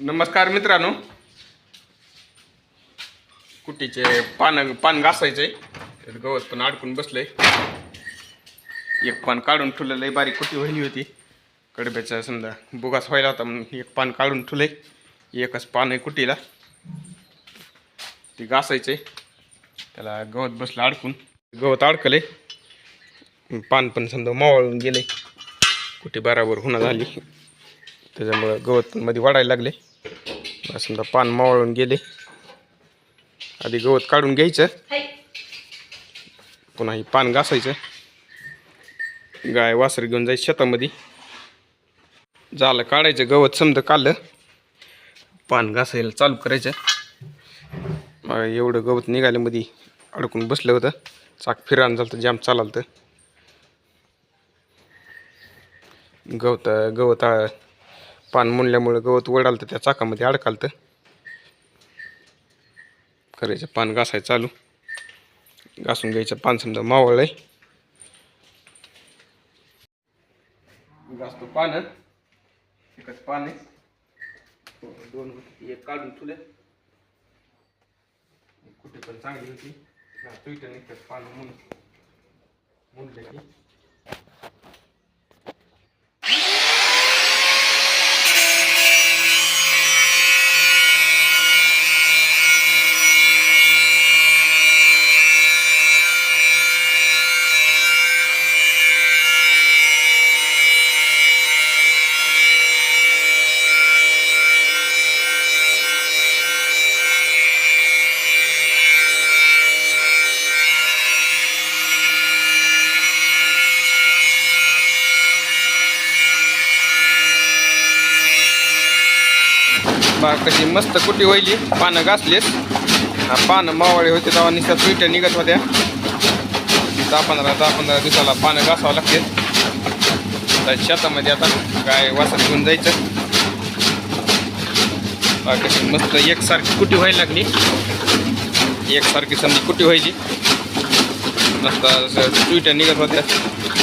नमस्कार मित्रांनो. कुटीचे पान पान घासायचे. त्यात गवत पण अडकून बसलंय. एक पान काढून ठेवलेलं आहे बारीक कुटी व्हायली होती. कडब्याचा समजा बुगास व्हायला होता म्हणून एक पान काढून ठेवलंय. एकच पान आहे कुटीला. ती घासायचे. त्याला गवत बसलं अडकून. गवत अडकले पान पण समजा मावळून गेले कुठे बराबर होणं झाली. त्याच्यामुळं गवत पण मध्ये वाढायला लागले. समजा पान मावळून गेले. आधी गवत काढून घ्यायचं. पुन्हा ही पान घासायचं. गाय वासर घेऊन जायचं शेतामध्ये. झालं काढायचं गवत समजा काढलं. पान घासायला चालू करायचं. मग एवढं गवत निघालं मध्ये अडकून बसलं होतं. चाक फिरायला झालं जाम चालाल तर गवत गवत पान मुंडल्यामुळं गवत वडाल तर त्या चाकामध्ये अडकाल तर करायचं पान घासायचं चालू. घासून घ्यायचं पान समजा मावळलंय. घासतो पान. एकच पान आहे. हो, दोन होती. एक काढून तुला कुठे पण चांगली होती. तुईटं निघतात पान म्हणून मुंडलं की. बा कशी मस्त कुटी व्हायली. पानं घासलीत. हा पानं मावळे होते तेव्हा नुसत्या सुईट्या निघत होत्या. दहा पंधरा दहा पंधरा दिवसाला पानं घासावं लागते तर शेतामध्ये आता काय वासात घेऊन जायचं. कशी मस्त एकसारखी कुटी व्हायला लागली. एकसारखी समजी कुटी व्हायची मस्त सुईट्या निघत होत्या.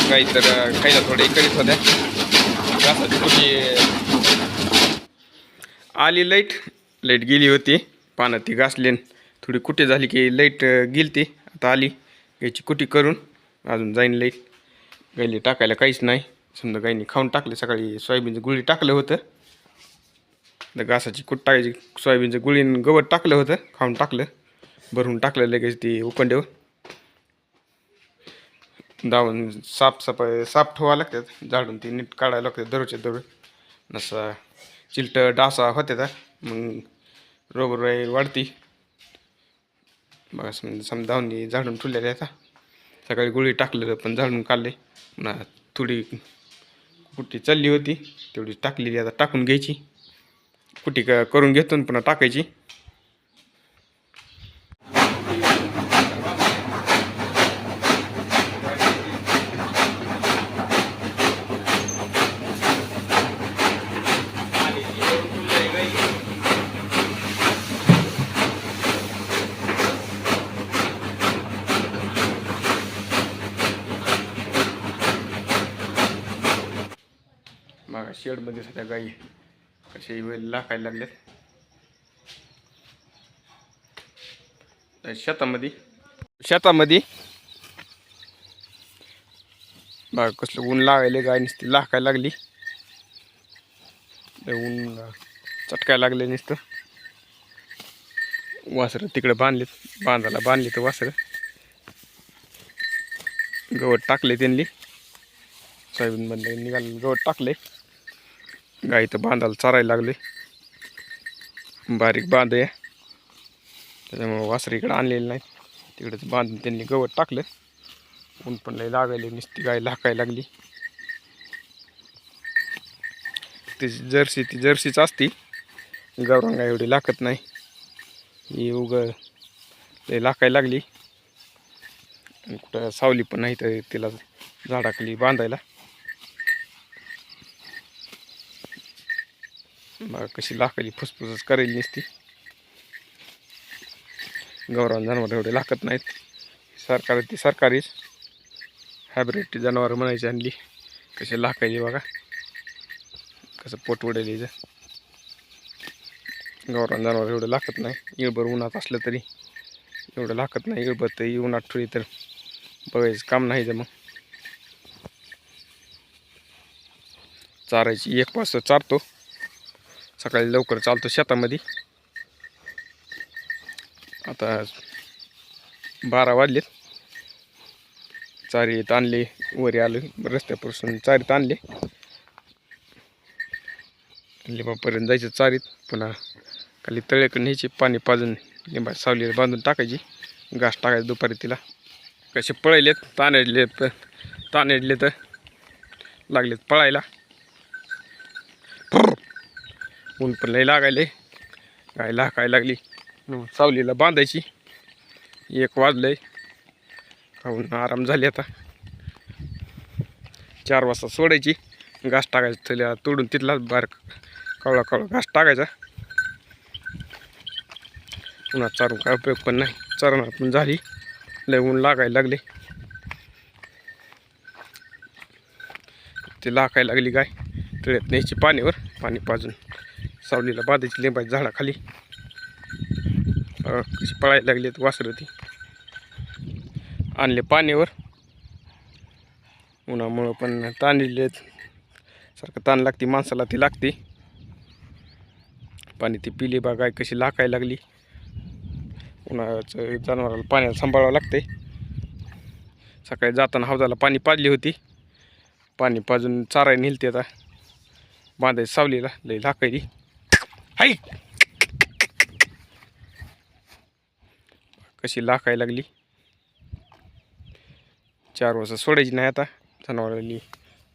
काही तर खायला थोडे करीत होत्या. घासाची कुटी आली लाइट. लाइट गेली होती. पानं ती घासली थोडी कुठे झाली की लाइट गेली ती आता आली. घ्यायची कुटी करून. अजून जाईन लाइट. गायली टाकायला काहीच नाही. समजा गायनी खाऊन टाकले सकाळी सोयाबीनचं गुळी टाकलं होतं. तर घासाची कुट टाकायची? सोयाबीनचं गुळीन गवत टाकलं होतं. खाऊन टाकलं. भरून टाकलं लगेच ती उकंड्यावर धावून साफसफाई साफ ठेवावं लागतात. झाडून ती नीट काढायला लागतात दररोजच्या दररोज. नसा चिलट डासा होते तर मग रोगराई वाढती. बघा समजा समजावून झाडून ठेवलेले आता. सकाळी गोळी टाकलेलं पण झाडून काढले. पुन्हा थोडी कुटी चालली होती तेवढी टाकलेली आता टाकून घ्यायची. कुटी क करून घेतो आणि पुन्हा टाकायची. मग शेडमध्ये सध्या गाई कसे वेळ लाखायला लागल्यात. शेतामध्ये शेतामध्ये बघ कसलं ऊन लागायले गाय नुसती लाखायला लागली. ऊन चटकायला लागले नुसतं. वासरं तिकडे बांधलेत बांधायला बांधले तर वासरं. गवत टाकले त्यांनी. सोयाबीनमधले निघाले गवत टाकले गाई तर बांधायला चारायला लागले. बारीक बांध आहे. त्याच्यामुळं वासरी इकडं आणलेलं नाही तिकडंच बांधून त्यांनी गवत टाकलं. ऊन पण लय लागायले नुसती गाय लाकायला लागली. ती जर्सी ती जर्सीच असती. गौरंगा एवढी लाकत नाही. ही उग लय लाकायला लागली. कुठं सावली पण नाही तर तिला झाडाखाली बांधायला. बघा कशी लाखाची फुसफुसच करेल नसती. गौरवान जनावर एवढे लागत नाहीत. सरकार ती सरकारीच. हायब्रिड जनावर म्हणायची आणली. कशी लाखायची बघा. कसं पोट उडेल गौरवान जनावर एवढं लागत नाही. इळभर उन्हात असलं तरी. एवढं लागत नाही. इळभर तर उन्हात ठेवली तर बघायचं काम नाही जर मग. चारायची एक पास चारतो. सकाळी लवकर चालतो शेतामध्ये. आता बारा वाजलेत. चारीत आणले वरी आलं रस्त्यापासून चारीत आणले. लिंबापर्यंत जायचं चारीत पुन्हा खाली तळ्याकडे न्यायची पाणी पाजून लिंबा सावलीला बांधून टाकायची घास टाकायचं दुपारी तिला. कसे पळायलेत ताणले ताणले तर लागलेत पळायला. ऊन पण लई लागायले काय लागायला लागली. सावलीला बांधायची. एक वाजलंय. खाऊन आराम झाले आता. चार वाजता सोडायची. घास टाकायचं थल्या तोडून तिथलाच बार कवळा कवळा घास टाकायचा. पुन्हा चारून काय उपयोग पण नाही. चारणार पण झाली. लय ऊन लागायला लागले. ते लागायला लागली काय? तळ्यात न्यायची पाणीवर पाणी पाजून. सावलीला बांधायची लिंबाची झाडाखाली. कशी पळायला लागली वासरं ती. आणले पाण्यावर. उन्हामुळं पण ताणले सारखं ताण लागते माणसाला ती लागते. पाणी ती पिली बा गाय कशी लाकायला लागली. उन्हाळ्याचं जनावराला पाण्याला सांभाळावं लागते सकाळी जाताना हौदाला पाणी पाजली होती. पाणी पाजून चाराय नेलते आता. बांधायची सावलीला लई लाकायली. कशी लाखाय लागली? चार वर्ष सोडायची नाही आता जनावरांनी.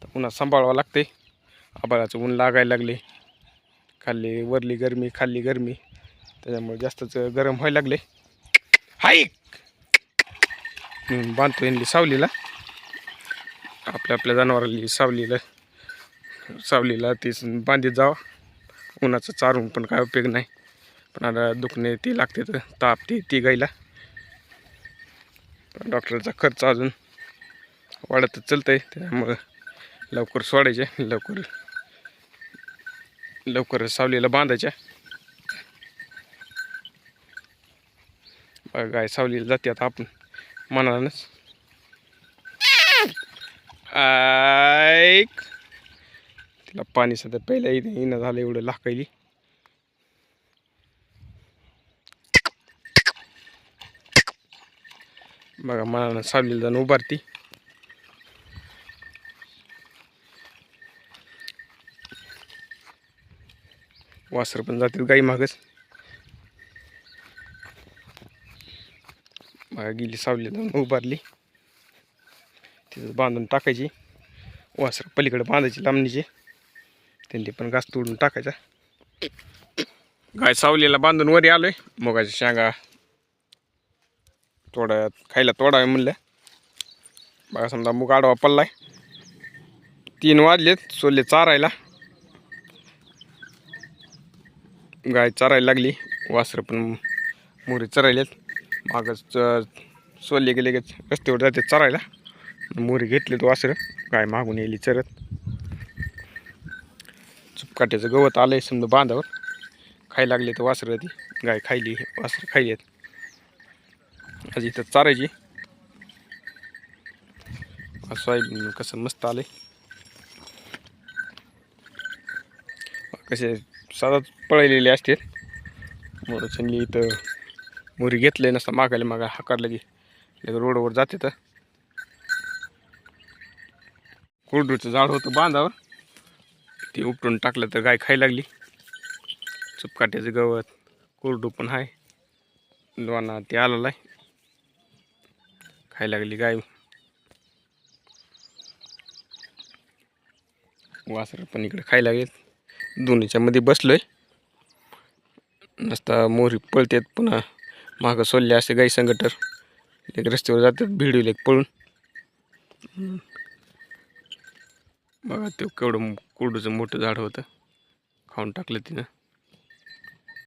तर पुन्हा सांभाळावं लागते आबाळाचं ऊन लागायला लागले. खाल्ली वरली गरमी खाल्ली गरमी. त्याच्यामुळे जास्तच गरम व्हायला लागले. हाय बांधतो यांनी सावलीला. आपल्या आपल्या जनावरांनी सावलीला सावलीला ते बांधीत जावं. उन्हाचं चारून पण काय उपयोग नाही. पण आता दुखणे ती लागते तर ताप ती ती गायला. डॉक्टरचा खर्च अजून वाढतच चालतंय त्यामुळं लवकर सोडायचे लवकर लवकर सावलीला बांधायच्या. गाय सावलीला जाते आता आपण मनानच. ऐक. तिला पाणी सध्या पहिल्या इथे येणं झालं एवढं लाकायली बघा मनानं सावलीला जाऊन उभारती. वासर पण जातील गाई मागच. बघा गेली सावली जाऊन उभारली. तिथं बांधून टाकायची. वासर पलीकडे बांधायची लांबणीची. त्यांनी पण घास तोडून टाकायचा. गाय सावलीला बांधून वरी आलोय. मुगाच्या शेंगा तोडा खायला तोडावे म्हणलं बघा समजा मुग आडवा पडलाय. तीन वाजलेत सोले चारायला. गाय चरायला लागली. वासरं पण मोरी चरायलेत. मागच सोले गेले की रस्त्यावर जाते चरायला. मोरी घेतलेत वासरं. गाय मागून येली चरत. काट्याचं गवत आलं आहे समजा बांधावर. खायला लागले तर वासरं ती. गाय खायली वासरं खायली आहेत. आज इथं चारायची. सोयाबीन कसं मस्त आलंय. कसे साधाच पळलेले असतील. मोरचंली इथं मोरी घेतले नसतं मागायला मागा हाकारलं की रोडवर जाते तर. कोरडूचं झाड होतं बांधावर. ते उपटून टाकलं तर गाय खायला लागली. चुपकाट्याचं गवत कोरडू पण आहे लोणा ते आलेला आहे खायला लागली गाय. वासर पण इकडे खायला लागेल. दोन्हीच्या मध्ये बसलोय. नसता मोहरी पळतात पुन्हा मागं सोलले असे गाई संघटर. एक रस्त्यावर जातात भिडविले पळून. बघा ते केवढं कोरडूचं मोठं झाड होतं. खाऊन टाकलं तिनं.